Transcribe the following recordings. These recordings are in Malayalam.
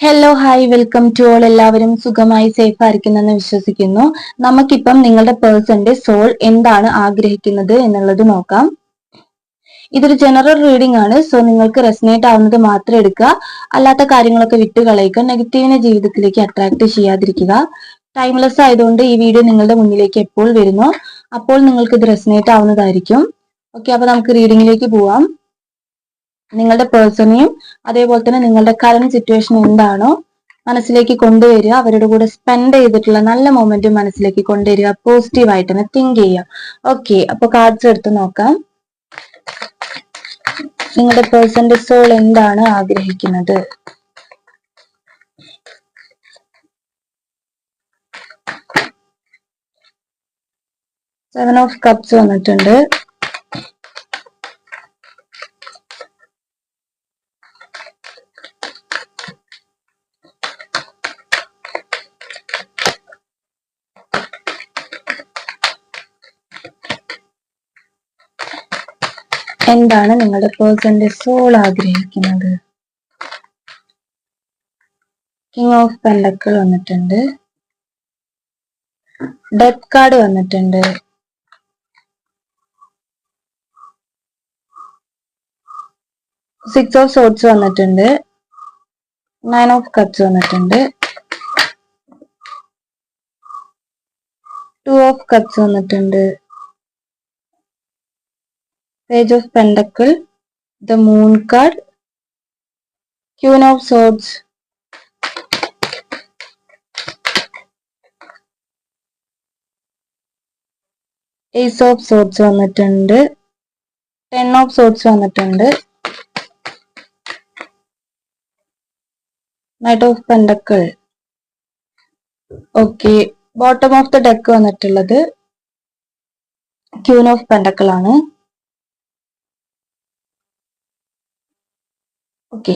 Hello hi welcome to all എല്ലാവരും സുഖമായി സേഫ് ആയിരിക്കുന്നെന്ന് വിശ്വസിക്കുന്നു. നമുക്കിപ്പം നിങ്ങളുടെ പേഴ്സന്റെ സോൾ എന്താണ് ആഗ്രഹിക്കുന്നത് എന്നുള്ളത് നോക്കാം. ഇതൊരു ജനറൽ റീഡിംഗ് ആണ്. സോ നിങ്ങൾക്ക് റെസനേറ്റ് ആവുന്നത് മാത്രം എടുക്കുക. അല്ലാത്ത കാര്യങ്ങളൊക്കെ വിട്ട് കളയുക. നെഗറ്റീവിനെ ജീവിതത്തിലേക്ക് അട്രാക്ട് ചെയ്യാതിരിക്കുക. ടൈംലെസ് ആയതുകൊണ്ട് ഈ വീഡിയോ നിങ്ങളുടെ മുന്നിലേക്ക് എപ്പോൾ വരുന്നു അപ്പോൾ നിങ്ങൾക്ക് ഇത് റെസനേറ്റ് ആവുന്നതായിരിക്കും. ഓക്കെ അപ്പൊ നമുക്ക് റീഡിംഗിലേക്ക് പോവാം. നിങ്ങളുടെ പേഴ്സണെയും അതേപോലെ തന്നെ നിങ്ങളുടെ കറണ്ട് സിറ്റുവേഷൻ എന്താണോ മനസ്സിലേക്ക് കൊണ്ടുവരിക അവരുടെ കൂടെ സ്പെൻഡ് ചെയ്തിട്ടുള്ള നല്ല മൊമെന്റ് മനസ്സിലേക്ക് കൊണ്ടുവരിക പോസിറ്റീവ് ആയിട്ട് തന്നെ തിങ്ക് ചെയ്യുക. ഓക്കെ അപ്പൊ കാർഡ്സ് എടുത്ത് നോക്കാം. നിങ്ങളുടെ പേഴ്സന്റെ സോൾ എന്താണ് ആഗ്രഹിക്കുന്നത്? സെവൻ ഓഫ് കപ്സ് വന്നിട്ടുണ്ട്. എന്താണ് നിങ്ങളുടെ പേഴ്സന്റെ സോൾ ആഗ്രഹിക്കുന്നത്? കിങ് ഓഫ് പെൻഡക്കൾ വന്നിട്ടുണ്ട്. ഡെത്ത് കാർഡ് വന്നിട്ടുണ്ട്. സിക്സ് ഓഫ് സോട്സ് വന്നിട്ടുണ്ട്. നയൻ ഓഫ് കപ്സ് വന്നിട്ടുണ്ട്. ടു ഓഫ് കപ്സ് വന്നിട്ടുണ്ട്. Page of pentacle the moon card queen of swords ace of swords വന്നിട്ടുണ്ട്. ടെൻ ഓഫ് സോഡ്സ് വന്നിട്ടുണ്ട്. Knight of pentacle okay bottom of the deck വന്നിട്ടുള്ളത്. ക്യൂൻ ഓഫ് പെൻഡക്കിൾ ആണ്. ഓക്കെ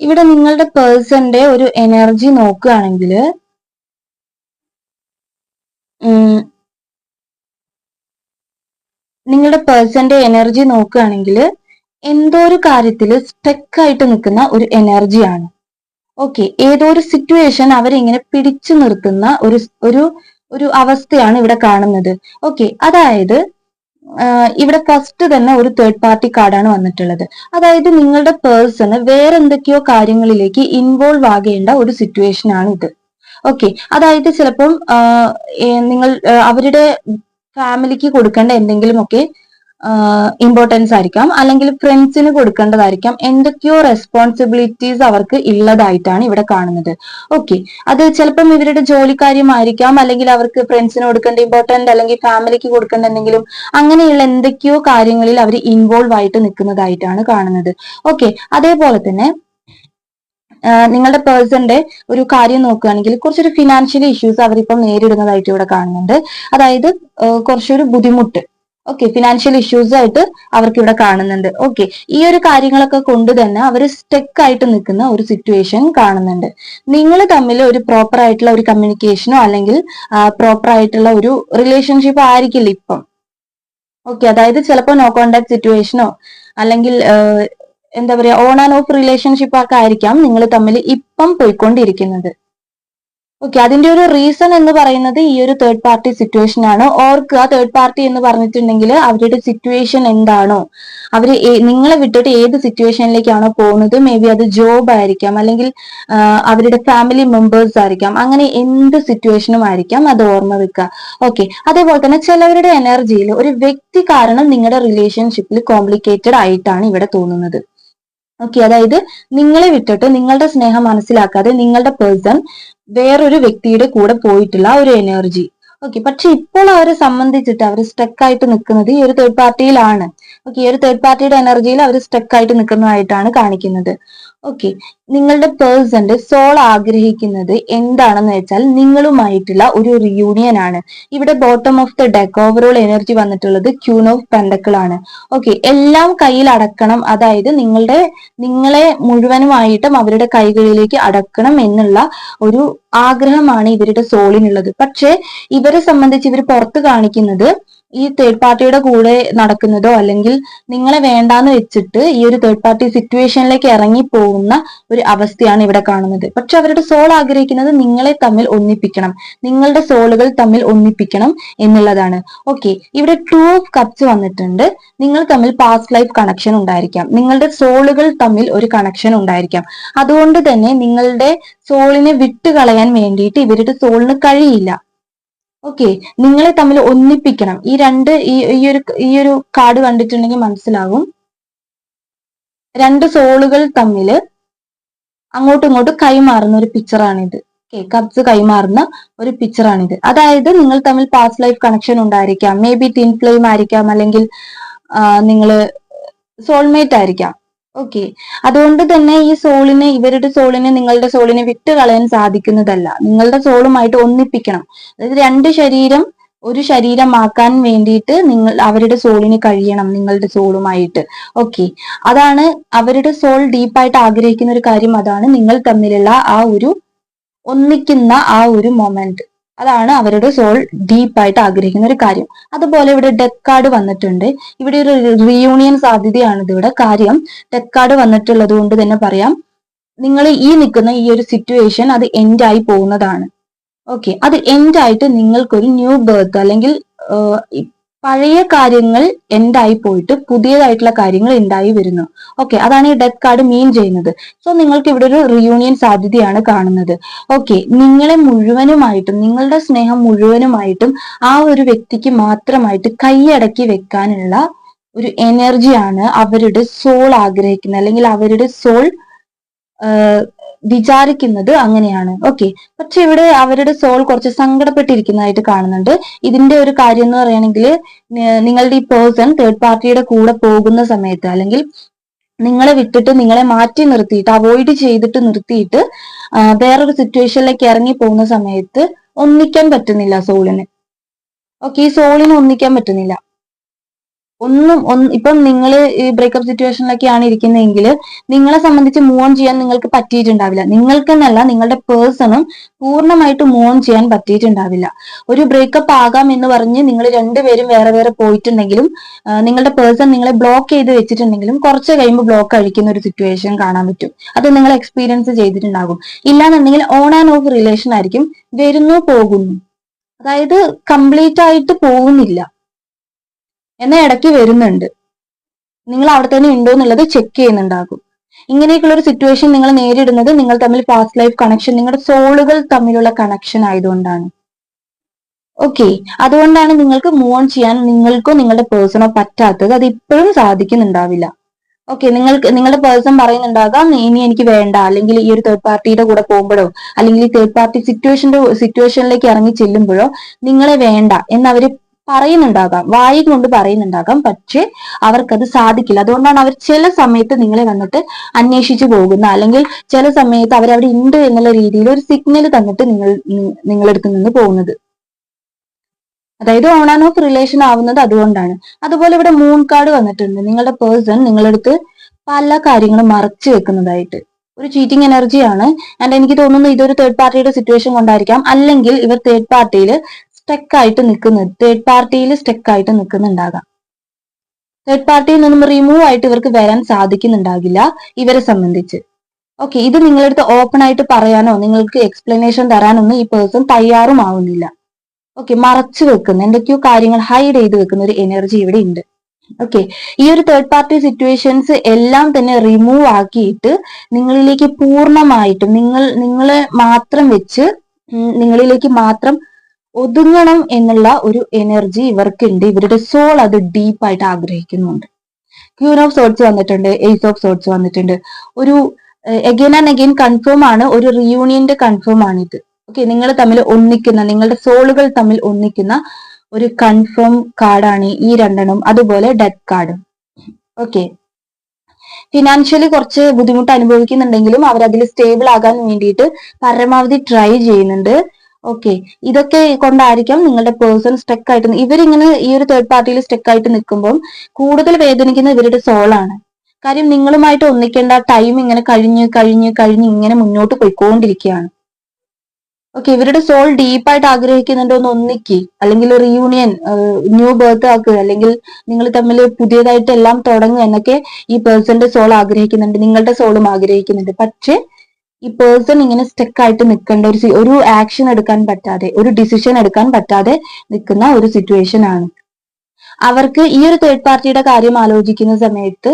ഇവിടെ നിങ്ങളുടെ പേഴ്സന്റെ ഒരു എനർജി നോക്കുകയാണെങ്കിൽ നിങ്ങളുടെ പേഴ്സന്റെ എനർജി നോക്കുകയാണെങ്കിൽ എന്തോ ഒരു കാര്യത്തിൽ ആയിട്ട് നിൽക്കുന്ന ഒരു എനർജിയാണ് ഓക്കെ ഏതോ ഒരു സിറ്റുവേഷൻ അവരിങ്ങനെ പിടിച്ചു നിർത്തുന്ന ഒരു ഒരു ഒരു അവസ്ഥയാണ് ഇവിടെ കാണുന്നത്. ഓക്കെ അതായത് ഇവിടെ ഫസ്റ്റ് തന്നെ ഒരു തേർഡ് പാർട്ടി കാർഡാണ് വന്നിട്ടുള്ളത്. അതായത് നിങ്ങളുടെ പേഴ്സണ് വേറെ എന്തൊക്കെയോ കാര്യങ്ങളിലേക്ക് ഇൻവോൾവ് ആകേണ്ട ഒരു സിറ്റുവേഷൻ ആണ് ഇത്. ഓക്കെ അതായത് ചിലപ്പം നിങ്ങൾ അവരുടെ ഫാമിലിക്ക് കൊടുക്കേണ്ട എന്തെങ്കിലുമൊക്കെ ഇമ്പോർട്ടൻസ് ആയിരിക്കാം. അല്ലെങ്കിൽ ഫ്രണ്ട്സിന് കൊടുക്കേണ്ടതായിരിക്കാം. എന്തൊക്കെയോ റെസ്പോൺസിബിലിറ്റീസ് അവർക്ക് ഉള്ളതായിട്ടാണ് ഇവിടെ കാണുന്നത്. ഓക്കെ അത് ചിലപ്പം ഇവരുടെ ജോലി കാര്യമായിരിക്കാം അല്ലെങ്കിൽ അവർക്ക് ഫ്രണ്ട്സിന് കൊടുക്കേണ്ട ഇമ്പോർട്ടന്റ് അല്ലെങ്കിൽ ഫാമിലിക്ക് കൊടുക്കേണ്ട എന്തെങ്കിലും അങ്ങനെയുള്ള എന്തൊക്കെയോ കാര്യങ്ങളിൽ അവർ ഇൻവോൾവ് ആയിട്ട് നിൽക്കുന്നതായിട്ടാണ് കാണുന്നത്. ഓക്കെ അതേപോലെ തന്നെ നിങ്ങളുടെ പേഴ്സന്റെ ഒരു കാര്യം നോക്കുകയാണെങ്കിൽ കുറച്ചൊരു ഫിനാൻഷ്യൽ ഇഷ്യൂസ് അവരിപ്പം നേരിടുന്നതായിട്ട് ഇവിടെ കാണുന്നുണ്ട്. അതായത് കുറച്ചൊരു ബുദ്ധിമുട്ട്. ഓക്കെ ഫിനാൻഷ്യൽ ഇഷ്യൂസ് ആയിട്ട് അവർക്ക് ഇവിടെ കാണുന്നുണ്ട്. ഓക്കെ ഈ ഒരു കാര്യങ്ങളൊക്കെ കൊണ്ട് തന്നെ അവർ സ്റ്റെക്ക് ആയിട്ട് നിൽക്കുന്ന ഒരു സിറ്റുവേഷൻ കാണുന്നുണ്ട്. നിങ്ങൾ തമ്മിൽ ഒരു പ്രോപ്പർ ആയിട്ടുള്ള ഒരു കമ്മ്യൂണിക്കേഷനോ അല്ലെങ്കിൽ പ്രോപ്പർ ആയിട്ടുള്ള ഒരു റിലേഷൻഷിപ്പ് ആയിരിക്കില്ല ഇപ്പം. ഓക്കെ അതായത് ചിലപ്പോൾ നോ കോണ്ടാക്ട് സിറ്റുവേഷനോ അല്ലെങ്കിൽ എന്താ പറയാ ഓൺ ആൻഡ് ഓഫ് റിലേഷൻഷിപ്പ് ഒക്കെ ആയിരിക്കാം നിങ്ങൾ തമ്മിൽ ഇപ്പം പോയിക്കൊണ്ടിരിക്കുന്നത്. ഓക്കെ അതിന്റെ ഒരു റീസൺ എന്ന് പറയുന്നത് ഈ ഒരു തേർഡ് പാർട്ടി സിറ്റുവേഷൻ ആണ്. ഓർക്ക് ആ തേർഡ് പാർട്ടി എന്ന് പറഞ്ഞിട്ടുണ്ടെങ്കിൽ അവരുടെ സിറ്റുവേഷൻ എന്താണോ? അവർ നിങ്ങളെ വിട്ടിട്ട് ഏത് സിറ്റുവേഷനിലേക്കാണോ പോകുന്നത്? മേ ബി അത് ജോബ് ആയിരിക്കാം അല്ലെങ്കിൽ അവരുടെ ഫാമിലി മെമ്പേഴ്സ് ആയിരിക്കാം. അങ്ങനെ എന്ത് സിറ്റുവേഷനും ആയിരിക്കാം അത് ഓർമ്മ വെക്കുക. ഓക്കെ അതേപോലെ തന്നെ ചിലവരുടെ എനർജിയിൽ ഒരു വ്യക്തി കാരണം നിങ്ങളുടെ റിലേഷൻഷിപ്പിൽ കോംപ്ലിക്കേറ്റഡ് ആയിട്ടാണ് ഇവിടെ തോന്നുന്നത്. ഓക്കെ അതായത് നിങ്ങളെ വിട്ടിട്ട് നിങ്ങളുടെ സ്നേഹം മനസ്സിലാക്കാതെ നിങ്ങളുടെ പേഴ്സൺ വേറൊരു വ്യക്തിയുടെ കൂടെ പോയിട്ടുള്ള ഒരു എനർജി ഓക്കെ പക്ഷെ ഇപ്പോൾ അവരെ സംബന്ധിച്ചിട്ട് അവർ സ്റ്റക്ക് ആയിട്ട് നിൽക്കുന്നത് ഈ ഒരു തേർഡ് പാർട്ടിയിലാണ് ഓക്കെ ഈ ഒരു തേർഡ് പാർട്ടിയുടെ എനർജിയിൽ അവർ സ്റ്റക്ക് ആയിട്ട് നിൽക്കുന്നതായിട്ടാണ് കാണിക്കുന്നത്. ഓക്കെ നിങ്ങളുടെ പേഴ്സന്റെ സോൾ ആഗ്രഹിക്കുന്നത് എന്താണെന്ന് വെച്ചാൽ നിങ്ങളുമായിട്ടുള്ള ഒരു റിയൂണിയൻ ആണ്. ഇവിടെ bottom of the deck overall energy വന്നിട്ടുള്ളത് ക്യൂൺ ഓഫ് പെൻഡക്കിൾ ആണ്. ഓക്കെ എല്ലാം കയ്യിൽ അടക്കണം അതായത് നിങ്ങളുടെ നിങ്ങളെ മുഴുവനുമായിട്ടും അവരുടെ കൈകളിലേക്ക് അടക്കണം എന്നുള്ള ഒരു ആഗ്രഹമാണ് ഇവരുടെ സോളിനുള്ളത് പക്ഷെ ഇവരെ സംബന്ധിച്ച് ഇവർ പുറത്ത് കാണിക്കുന്നത് ഈ തേർഡ് പാർട്ടിയുടെ കൂടെ നടക്കുന്നതോ അല്ലെങ്കിൽ നിങ്ങളെ വേണ്ടാന്ന് വെച്ചിട്ട് ഈ ഒരു തേർഡ് പാർട്ടി സിറ്റുവേഷനിലേക്ക് ഇറങ്ങി പോകുന്ന ഒരു അവസ്ഥയാണ് ഇവിടെ കാണുന്നത്. പക്ഷെ അവരുടെ സോൾ ആഗ്രഹിക്കുന്നത് നിങ്ങളെ തമ്മിൽ ഒന്നിപ്പിക്കണം. നിങ്ങളുടെ സോളുകൾ തമ്മിൽ ഒന്നിപ്പിക്കണം എന്നുള്ളതാണ്. ഓക്കെ ഇവിടെ ടു ഓഫ് കപ്സ് വന്നിട്ടുണ്ട്. നിങ്ങൾ തമ്മിൽ പാസ്റ്റ് ലൈഫ് കണക്ഷൻ ഉണ്ടായിരിക്കാം. നിങ്ങളുടെ സോളുകൾ തമ്മിൽ ഒരു കണക്ഷൻ ഉണ്ടായിരിക്കാം. അതുകൊണ്ട് തന്നെ നിങ്ങളുടെ സോളിനെ വിട്ടുകളയാൻ വേണ്ടിയിട്ട് ഇവരുടെ സോളിന് കഴിയില്ല. ഓക്കെ നിങ്ങളെ തമ്മിൽ ഒന്നിപ്പിക്കണം. ഈ രണ്ട് ഈ ഒരു ഈ ഒരു കാർഡ് കണ്ടിട്ടുണ്ടെങ്കിൽ മനസ്സിലാകും രണ്ട് സോളുകൾ തമ്മിൽ അങ്ങോട്ടും ഇങ്ങോട്ടും കൈമാറുന്ന ഒരു പിക്ചറാണിത് ഓക്കെ കബ്സ് കൈമാറുന്ന ഒരു പിക്ചറാണിത് അതായത് നിങ്ങൾ തമ്മിൽ പാസ്റ്റ് ലൈഫ് കണക്ഷൻ ഉണ്ടായിരിക്കാം. മേ ബി തിൻ ഫ്ലെയിം ആയിരിക്കാം അല്ലെങ്കിൽ നിങ്ങൾ സോൾമേറ്റ് ആയിരിക്കാം. ഓക്കെ അതുകൊണ്ട് തന്നെ ഈ സോളിനെ ഇവരുടെ സോളിനെ നിങ്ങളുടെ സോളിനെ വിട്ട് കളയാൻ സാധിക്കുന്നതല്ല. നിങ്ങളുടെ സോളുമായിട്ട് ഒന്നിപ്പിക്കണം. അതായത് രണ്ട് ശരീരം ഒരു ശരീരമാക്കാൻ വേണ്ടിയിട്ട് നിങ്ങൾ അവരുടെ സോളിന് കഴിയണം നിങ്ങളുടെ സോളുമായിട്ട്. ഓക്കെ അതാണ് അവരുടെ സോൾ ഡീപ്പായിട്ട് ആഗ്രഹിക്കുന്ന ഒരു കാര്യം. അതാണ് നിങ്ങൾ തമ്മിലുള്ള ആ ഒരു ഒന്നിക്കുന്ന ആ ഒരു മൊമെന്റ്. അതാണ് അവരുടെ സോൾ ഡീപ്പായിട്ട് ആഗ്രഹിക്കുന്ന ഒരു കാര്യം. അതുപോലെ ഇവിടെ ഡെത്ത് കാർഡ് വന്നിട്ടുണ്ട്. ഇവിടെ ഒരു റീയൂണിയൻ സാധ്യതയാണ് ഇതിവിടെ കാര്യം ഡെത്ത് കാർഡ് വന്നിട്ടുള്ളത് കൊണ്ട് തന്നെ പറയാം. നിങ്ങൾ ഈ നിൽക്കുന്ന ഈ ഒരു സിറ്റുവേഷൻ അത് എൻഡ് ആയി പോകുന്നതാണ്. ഓക്കെ അത് എൻഡ് ആയിട്ട് നിങ്ങൾക്കൊരു ന്യൂ ബർത്ത് അല്ലെങ്കിൽ പഴയ കാര്യങ്ങൾ എൻഡായി പോയിട്ട് പുതിയതായിട്ടുള്ള കാര്യങ്ങൾ ഉണ്ടായി വരുന്നു. ഓക്കെ അതാണ് ഈ ഡെത്ത് കാർഡ് മീൻ ചെയ്യുന്നത്. സോ നിങ്ങൾക്ക് ഇവിടെ ഒരു റിയൂണിയൻ സാധ്യതയാണ് കാണുന്നത്. ഓക്കെ നിങ്ങളെ മുഴുവനുമായിട്ടും നിങ്ങളുടെ സ്നേഹം മുഴുവനുമായിട്ടും ആ ഒരു വ്യക്തിക്ക് മാത്രമായിട്ട് കൈയടക്കി വെക്കാനുള്ള ഒരു എനർജിയാണ് അവരുടെ സോൾ ആഗ്രഹിക്കുന്നത്. അല്ലെങ്കിൽ അവരുടെ സോൾ വിചാരിക്കുന്നത് അങ്ങനെയാണ്. ഓക്കെ പക്ഷെ ഇവിടെ അവരുടെ സോൾ കുറച്ച് സങ്കടപ്പെട്ടിരിക്കുന്നതായിട്ട് കാണുന്നുണ്ട്. ഇതിന്റെ ഒരു കാര്യം എന്ന് പറയുകയാണെങ്കിൽ നിങ്ങളുടെ ഈ പേഴ്സൺ തേർഡ് പാർട്ടിയുടെ കൂടെ പോകുന്ന സമയത്ത് അല്ലെങ്കിൽ നിങ്ങളെ വിട്ടിട്ട് നിങ്ങളെ മാറ്റി നിർത്തിയിട്ട് അവോയ്ഡ് ചെയ്തിട്ട് നിർത്തിയിട്ട് വേറൊരു സിറ്റുവേഷനിലേക്ക് ഇറങ്ങി പോകുന്ന സമയത്ത് ഒന്നിക്കാൻ പറ്റുന്നില്ല സോളിന് ഓക്കെ ഈ സോളിന് ഒന്നിക്കാൻ പറ്റുന്നില്ല. ഒന്നും ഒന്ന് ഇപ്പം നിങ്ങൾ ഈ ബ്രേക്കപ്പ് സിറ്റുവേഷനിലൊക്കെയാണ് ഇരിക്കുന്നതെങ്കിൽ നിങ്ങളെ സംബന്ധിച്ച് മൂവ് ഓൺ ചെയ്യാൻ നിങ്ങൾക്ക് പറ്റിയിട്ടുണ്ടാവില്ല. നിങ്ങൾക്ക് എന്നല്ല നിങ്ങളുടെ പേഴ്സണും പൂർണമായിട്ട് മൂവ് ഓൺ ചെയ്യാൻ പറ്റിയിട്ടുണ്ടാവില്ല. ഒരു ബ്രേക്കപ്പ് ആകാം എന്ന് പറഞ്ഞ് നിങ്ങൾ രണ്ടുപേരും വേറെ വേറെ പോയിട്ടുണ്ടെങ്കിലും നിങ്ങളുടെ പേഴ്സൺ നിങ്ങളെ ബ്ലോക്ക് ചെയ്ത് വെച്ചിട്ടുണ്ടെങ്കിലും കുറച്ച് കഴിയുമ്പോൾ ബ്ലോക്ക് അഴിക്കുന്ന ഒരു സിറ്റുവേഷൻ കാണാൻ പറ്റും. അത് നിങ്ങൾ എക്സ്പീരിയൻസ് ചെയ്തിട്ടുണ്ടാകും. ഇല്ലാന്നുണ്ടെങ്കിൽ ഓൺ ആൻഡ് ഓഫ് റിലേഷൻ ആയിരിക്കും. വരുന്നു പോകുന്നു. അതായത് കംപ്ലീറ്റ് ആയിട്ട് പോകുന്നില്ല. എന്ന ഇടയ്ക്ക് വരുന്നുണ്ട്. നിങ്ങൾ അവിടെ തന്നെ ഉണ്ടോ എന്നുള്ളത് ചെക്ക് ചെയ്യുന്നുണ്ടാകും. ഇങ്ങനെയൊക്കെയുള്ള ഒരു സിറ്റുവേഷൻ നിങ്ങൾ നേരിടുന്നത് നിങ്ങൾ തമ്മിൽ പാസ്റ്റ് ലൈഫ് കണക്ഷൻ നിങ്ങളുടെ സോളുകൾ തമ്മിലുള്ള കണക്ഷൻ ആയതുകൊണ്ടാണ്. ഓക്കെ അതുകൊണ്ടാണ് നിങ്ങൾക്ക് മൂവ് ഓൺ ചെയ്യാൻ നിങ്ങൾക്കോ നിങ്ങളുടെ പേഴ്സണോ പറ്റാത്തത് അത് ഇപ്പോഴും സാധിക്കുന്നുണ്ടാവില്ല. ഓക്കെ നിങ്ങൾക്ക് നിങ്ങളുടെ പേഴ്സൺ പറയുന്നുണ്ടാകാം ഇനി എനിക്ക് വേണ്ട. അല്ലെങ്കിൽ ഈ ഒരു തേർഡ് പാർട്ടിയുടെ കൂടെ പോകുമ്പോഴോ അല്ലെങ്കിൽ ഈ തേർഡ് പാർട്ടി സിറ്റുവേഷന്റെ സിറ്റുവേഷനിലേക്ക് ഇറങ്ങി ചെല്ലുമ്പോഴോ നിങ്ങളെ വേണ്ട എന്ന് എന്നവര് പറയുന്നുണ്ടാകാം. വായി കൊണ്ട് പറയുന്നുണ്ടാകാം. പക്ഷെ അവർക്കത് സാധിക്കില്ല. അതുകൊണ്ടാണ് അവർ ചില സമയത്ത് നിങ്ങളെ വന്നിട്ട് അന്വേഷിച്ചു പോകുന്ന അല്ലെങ്കിൽ ചില സമയത്ത് അവരവിടെ ഉണ്ട് എന്നുള്ള രീതിയിൽ ഒരു സിഗ്നൽ തന്നിട്ട് നിങ്ങൾ നിങ്ങളെടുത്ത് നിന്ന് പോകുന്നത്. അതായത് ഓൺ ആൻഡ് ഓഫ് റിലേഷൻ ആവുന്നത് അതുകൊണ്ടാണ്. അതുപോലെ ഇവിടെ മൂൺ കാർഡ് വന്നിട്ടുണ്ട്. നിങ്ങളുടെ പേഴ്സൺ നിങ്ങളെടുത്ത് പല കാര്യങ്ങളും മറച്ചു വെക്കുന്നതായിട്ട്. ഒരു ചീറ്റിംഗ് എനർജിയാണ് ആൻഡ് എനിക്ക് തോന്നുന്നു ഇതൊരു തേർഡ് പാർട്ടിയുടെ സിറ്റുവേഷൻ കൊണ്ടായിരിക്കാം. അല്ലെങ്കിൽ ഇവർ തേർഡ് പാർട്ടിയിൽ സ്റ്റക്ക് ആയിട്ട് നിൽക്കുന്നത് തേർഡ് പാർട്ടിയിൽ സ്റ്റക്ക് ആയിട്ട് നിൽക്കുന്നുണ്ടാകാം. തേർഡ് പാർട്ടിയിൽ നിന്നും റിമൂവ് ആയിട്ട് ഇവർക്ക് വരാൻ സാധിക്കുന്നുണ്ടാകില്ല ഇവരെ സംബന്ധിച്ച്. ഓക്കെ ഇത് നിങ്ങളടുത്ത് ഓപ്പൺ ആയിട്ട് പറയാനോ നിങ്ങൾക്ക് എക്സ്പ്ലനേഷൻ തരാനൊന്നും ഈ പേഴ്സൺ തയ്യാറും ആവുന്നില്ല. ഓക്കെ മറച്ചു വെക്കുന്ന എന്തൊക്കെയോ കാര്യങ്ങൾ ഹൈഡ് ചെയ്ത് വെക്കുന്ന ഒരു എനർജി ഇവിടെ ഉണ്ട്. ഓക്കെ ഈ ഒരു തേർഡ് പാർട്ടി സിറ്റുവേഷൻസ് എല്ലാം തന്നെ റിമൂവ് ആക്കിയിട്ട് നിങ്ങളിലേക്ക് പൂർണമായിട്ടും നിങ്ങൾ നിങ്ങളെ മാത്രം വെച്ച് നിങ്ങളിലേക്ക് മാത്രം ഒതുങ്ങണം എന്നുള്ള ഒരു എനർജി ഇവർക്കുണ്ട്. ഇവരുടെ സോൾ അത് ഡീപ്പായിട്ട് ആഗ്രഹിക്കുന്നുണ്ട്. ക്യൂൻ ഓഫ് സോട്സ് വന്നിട്ടുണ്ട് എയ്സ് ഓഫ് സോട്സ് വന്നിട്ടുണ്ട്. ഒരു എഗെയിൻ ആൻഡ് അഗെയിൻ കൺഫേം ആണ് ഒരു റിയൂണിയന്റെ കൺഫേം ആണ് ഇത് ഓക്കെ നിങ്ങൾ തമ്മിൽ ഒന്നിക്കുന്ന നിങ്ങളുടെ സോളുകൾ തമ്മിൽ ഒന്നിക്കുന്ന ഒരു കൺഫേം കാർഡാണ് ഈ രണ്ടെണ്ണം അതുപോലെ ഡെത്ത് കാർഡും ഓക്കെ ഫിനാൻഷ്യലി കുറച്ച് ബുദ്ധിമുട്ട് അനുഭവിക്കുന്നുണ്ടെങ്കിലും അവരതിൽ സ്റ്റേബിൾ ആകാൻ വേണ്ടിയിട്ട് പരമാവധി ട്രൈ ചെയ്യുന്നുണ്ട്. ഓക്കെ ഇതൊക്കെ കൊണ്ടായിരിക്കാം നിങ്ങളുടെ പേഴ്സൺ സ്റ്റക്ക് ആയിട്ട് ഇവരിങ്ങനെ ഈ ഒരു തേർഡ് പാർട്ടിയിൽ സ്റ്റക്ക് ആയിട്ട് നിൽക്കുമ്പോൾ കൂടുതൽ വേദനിക്കുന്ന ഇവരുടെ സോളാണ് കാര്യം നിങ്ങളുമായിട്ട് ഒന്നിക്കേണ്ട ടൈം ഇങ്ങനെ കഴിഞ്ഞ് കഴിഞ്ഞ് കഴിഞ്ഞ് ഇങ്ങനെ മുന്നോട്ട് പോയിക്കൊണ്ടിരിക്കുകയാണ്. ഓക്കെ ഇവരുടെ സോൾ ഡീപ്പായിട്ട് ആഗ്രഹിക്കുന്നുണ്ടോ ഒന്ന് ഒന്നിക്കി. അല്ലെങ്കിൽ റീയൂണിയൻ ന്യൂ ബർത്ത് ആക്കുക അല്ലെങ്കിൽ നിങ്ങൾ തമ്മിൽ പുതിയതായിട്ട് എല്ലാം തുടങ്ങുക എന്നൊക്കെ ഈ പേഴ്സന്റെ സോൾ ആഗ്രഹിക്കുന്നുണ്ട്. നിങ്ങളുടെ സോളും ആഗ്രഹിക്കുന്നുണ്ട്. പക്ഷെ ഈ പേഴ്സൺ ഇങ്ങനെ സ്റ്റക്ക് ആയിട്ട് നിൽക്കേണ്ട ഒരു ഒരു ആക്ഷൻ എടുക്കാൻ പറ്റാതെ ഒരു ഡിസിഷൻ എടുക്കാൻ പറ്റാതെ നിൽക്കുന്ന ഒരു സിറ്റുവേഷൻ ആണ്. അവർക്ക് ഈ ഒരു തേർഡ് പാർട്ടിയുടെ കാര്യം ആലോചിക്കുന്ന സമയത്ത്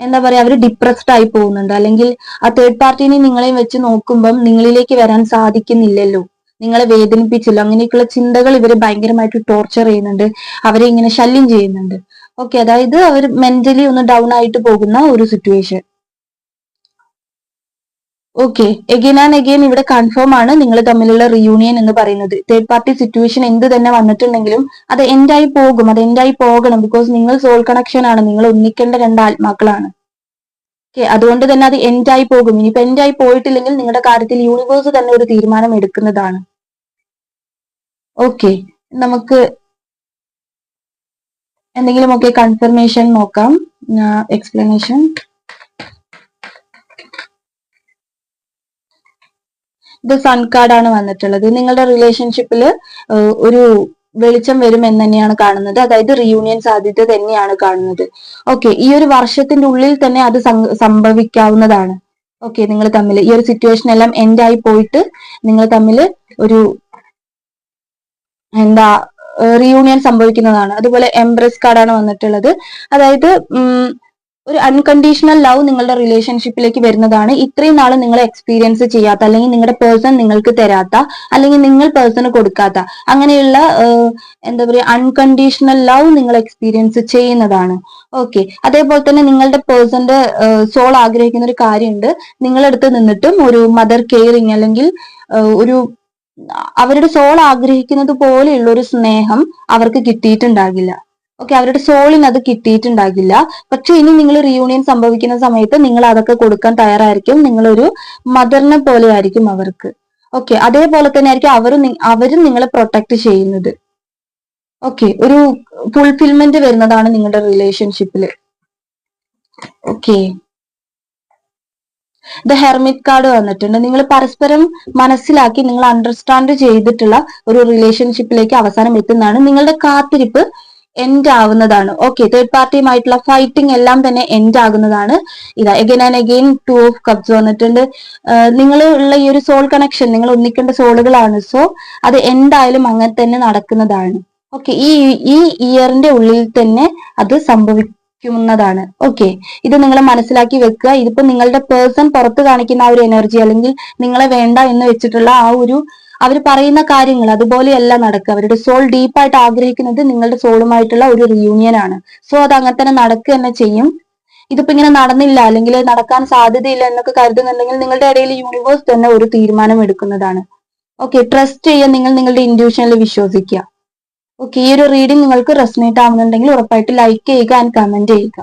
എന്താ പറയാ അവർ ഡിപ്രസ്ഡ് ആയി പോകുന്നുണ്ട്. അല്ലെങ്കിൽ ആ തേർഡ് പാർട്ടിനെ നിങ്ങളെയും വെച്ച് നോക്കുമ്പം നിങ്ങളിലേക്ക് വരാൻ സാധിക്കുന്നില്ലല്ലോ. നിങ്ങളെ വേദനിപ്പിച്ചില്ല. അങ്ങനെയൊക്കെയുള്ള ചിന്തകൾ ഇവർ ഭയങ്കരമായിട്ട് ടോർച്ചർ ചെയ്യുന്നുണ്ട്. അവരെ ഇങ്ങനെ ശല്യം ചെയ്യുന്നുണ്ട്. ഓക്കെ അതായത് അവർ മെന്റലി ഒന്ന് ഡൗൺ ആയിട്ട് പോകുന്ന ഒരു situation okay again and again ഇവിടെ കൺഫേം ആണ് നിങ്ങൾ തമ്മിലുള്ള റിയൂണിയൻ എന്ന് പറയുന്നത്. തേർഡ് പാർട്ടി സിറ്റുവേഷൻ എന്ത് തന്നെ വന്നിട്ടുണ്ടെങ്കിലും അത് എൻഡായി പോകും. അത് എൻഡായി പോകണം ബിക്കോസ് നിങ്ങൾ സോൾ കണക്ഷൻ ആണ്. നിങ്ങൾ ഒന്നിക്കേണ്ട രണ്ട് ആത്മാക്കളാണ്. ഓക്കെ അതുകൊണ്ട് തന്നെ അത് എൻഡായി പോകും. ഇനിയിപ്പോ എൻഡായി പോയിട്ടില്ലെങ്കിൽ നിങ്ങളുടെ കാര്യത്തിൽ യൂണിവേഴ്സ് തന്നെ ഒരു തീരുമാനം എടുക്കുന്നതാണ്. ഓക്കെ നമുക്ക് എന്തെങ്കിലുമൊക്കെ കൺഫർമേഷൻ നോക്കാം. എക്സ്പ്ലനേഷൻ ഇത് സൺ കാർഡാണ് വന്നിട്ടുള്ളത്. നിങ്ങളുടെ റിലേഷൻഷിപ്പിൽ ഒരു വെളിച്ചം വരും എന്ന് തന്നെയാണ് കാണുന്നത്. അതായത് റിയൂണിയൻ സാധ്യത തന്നെയാണ് കാണുന്നത്. ഓക്കെ ഈ ഒരു വർഷത്തിന്റെ ഉള്ളിൽ തന്നെ അത് സംഭവിക്കാവുന്നതാണ്. ഓക്കെ നിങ്ങൾ തമ്മിൽ ഈ ഒരു സിറ്റുവേഷൻ എല്ലാം എൻഡ് ആയി പോയിട്ട് നിങ്ങൾ തമ്മിൽ ഒരു എന്താ റിയൂണിയൻ സംഭവിക്കുന്നതാണ്. അതുപോലെ എംബ്രസ് കാർഡാണ് വന്നിട്ടുള്ളത്. അതായത് ഒരു അൺകണ്ടീഷണൽ ലവ് നിങ്ങളുടെ റിലേഷൻഷിപ്പിലേക്ക് വരുന്നതാണ്. ഇത്രയും നാൾ നിങ്ങൾ എക്സ്പീരിയൻസ് ചെയ്യാത്ത അല്ലെങ്കിൽ നിങ്ങളുടെ പേഴ്സൺ നിങ്ങൾക്ക് തരാത്ത അല്ലെങ്കിൽ നിങ്ങൾ പേഴ്സണ് കൊടുക്കാത്ത അങ്ങനെയുള്ള എന്താ പറയുക അൺകണ്ടീഷണൽ ലവ് നിങ്ങൾ എക്സ്പീരിയൻസ് ചെയ്യുന്നതാണ്. ഓക്കെ അതേപോലെ തന്നെ നിങ്ങളുടെ പേഴ്സന്റെ സോൾ ആഗ്രഹിക്കുന്ന ഒരു കാര്യമുണ്ട്. നിങ്ങളെടുത്ത് നിന്നിട്ടും ഒരു മദർ കെയറിങ് അല്ലെങ്കിൽ ഒരു അവരുടെ സോൾ ആഗ്രഹിക്കുന്നത് പോലെയുള്ള ഒരു സ്നേഹം അവർക്ക് കിട്ടിയിട്ടുണ്ടാകില്ല. ഓക്കെ അവരുടെ സോളിന് അത് കിട്ടിയിട്ടുണ്ടാകില്ല. പക്ഷെ ഇനി നിങ്ങൾ റിയൂണിയൻ സംഭവിക്കുന്ന സമയത്ത് നിങ്ങൾ അതൊക്കെ കൊടുക്കാൻ തയ്യാറായിരിക്കും. നിങ്ങളൊരു മദറിനെ പോലെ ആയിരിക്കും അവർക്ക്. ഓക്കെ അതേപോലെ തന്നെ ആയിരിക്കും അവരും അവരും നിങ്ങളെ പ്രൊട്ടക്ട് ചെയ്യുന്നത്. ഓക്കെ ഒരു ഫുൾഫിൽമെന്റ് വരുന്നതാണ് നിങ്ങളുടെ റിലേഷൻഷിപ്പിൽ ഓക്കെ ദ ഹെർമിറ്റ് കാർഡ് വന്നിട്ടുണ്ട്. നിങ്ങൾ പരസ്പരം മനസ്സിലാക്കി നിങ്ങൾ അണ്ടർസ്റ്റാൻഡ് ചെയ്തിട്ടുള്ള ഒരു റിലേഷൻഷിപ്പിലേക്ക് അവസാനം എത്തുന്നതാണ് നിങ്ങളുടെ കാത്തിരിപ്പ്. എൻഡ് ആവുന്നതാണ്. ഓക്കെ തേർഡ് പാർട്ടിയുമായിട്ടുള്ള ഫൈറ്റിംഗ് എല്ലാം തന്നെ എൻഡ് ആകുന്നതാണ്. ഇതാ again and again two of cups വന്നിട്ടുണ്ട്. നിങ്ങൾ ഉള്ള ഈ ഒരു സോൾ കണക്ഷൻ നിങ്ങൾ ഒന്നിക്കേണ്ട സോളുകളാണ് സോ അത് എന്തായാലും അങ്ങനെ തന്നെ നടക്കുന്നതാണ്. ഓക്കെ ഈ ഈ ഇയറിന്റെ ഉള്ളിൽ തന്നെ അത് സംഭവിക്കുന്നതാണ്. ഓക്കെ ഇത് നിങ്ങൾ മനസ്സിലാക്കി വെക്കുക. ഇതിപ്പോ നിങ്ങളുടെ പേഴ്സൺ പുറത്ത് കാണിക്കുന്ന ആ ഒരു എനർജി അല്ലെങ്കിൽ നിങ്ങളെ വേണ്ട എന്ന് വെച്ചിട്ടുള്ള ആ ഒരു അവർ പറയുന്ന കാര്യങ്ങൾ അതുപോലെയല്ല നടക്കുക. അവരുടെ സോൾ ഡീപ്പായിട്ട് ആഗ്രഹിക്കുന്നത് നിങ്ങളുടെ സോളുമായിട്ടുള്ള ഒരു റിയൂണിയൻ ആണ്. സോ അത് അങ്ങനെ തന്നെ നടക്കുക തന്നെ ചെയ്യും. ഇതിപ്പോ ഇങ്ങനെ നടന്നില്ല അല്ലെങ്കിൽ നടക്കാൻ സാധ്യതയില്ല എന്നൊക്കെ കരുതുന്നുണ്ടെങ്കിൽ നിങ്ങളുടെ ഇടയിൽ യൂണിവേഴ്സ് തന്നെ ഒരു തീരുമാനം എടുക്കുന്നതാണ്. ഓക്കെ ട്രസ്റ്റ് ചെയ്യാൻ നിങ്ങൾ നിങ്ങളുടെ ഇൻഡ്യൂഷനിൽ വിശ്വസിക്കുക. ഓക്കെ ഈ ഒരു റീഡിംഗ് നിങ്ങൾക്ക് റെസ്നേറ്റ് ആവുന്നുണ്ടെങ്കിൽ ഉറപ്പായിട്ട് ലൈക്ക് ചെയ്യുക ആൻഡ് കമന്റ് ചെയ്യുക.